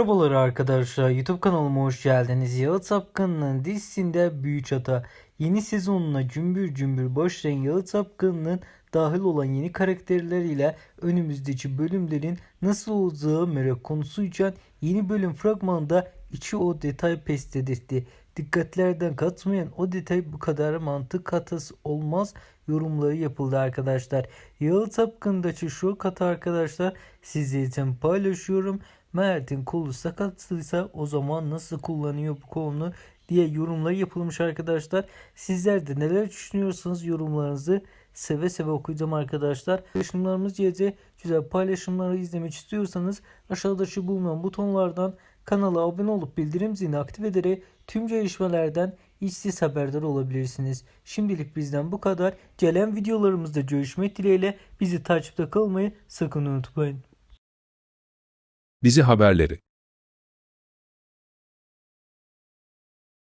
Merhabalar arkadaşlar YouTube kanalıma hoş geldiniz. Yalı Tapkanı'nın dizisinde Büyüçata yeni sezonuna cümbür cümbür başlayan Yalı Tapkanı'nın dahil olan yeni karakterleriyle önümüzdeki bölümlerin nasıl olacağı merak konusuyken yeni bölüm fragmanında içi o detay pes dedirtti. Dikkatlerden katmayan o detay bu kadar mantık hatası olmaz yorumları yapıldı arkadaşlar. Yalı Tapkanı'ndaki şu katı arkadaşlar sizler için paylaşıyorum. Mert'in kolu sakatlıysa o zaman nasıl kullanıyor bu kolunu diye yorumlar yapılmış arkadaşlar. Sizler de neler düşünüyorsanız yorumlarınızı seve seve okuyacağım arkadaşlar. Paylaşımlarımız gelecek. Güzel paylaşımları izlemek istiyorsanız aşağıda şu bulunan butonlardan kanala abone olup bildirim zilini aktif ederek tüm gelişmelerden işsiz haberdar olabilirsiniz. Şimdilik bizden bu kadar. Gelen videolarımızda görüşmek dileğiyle bizi takipte kalmayı sakın unutmayın. Dizi haberleri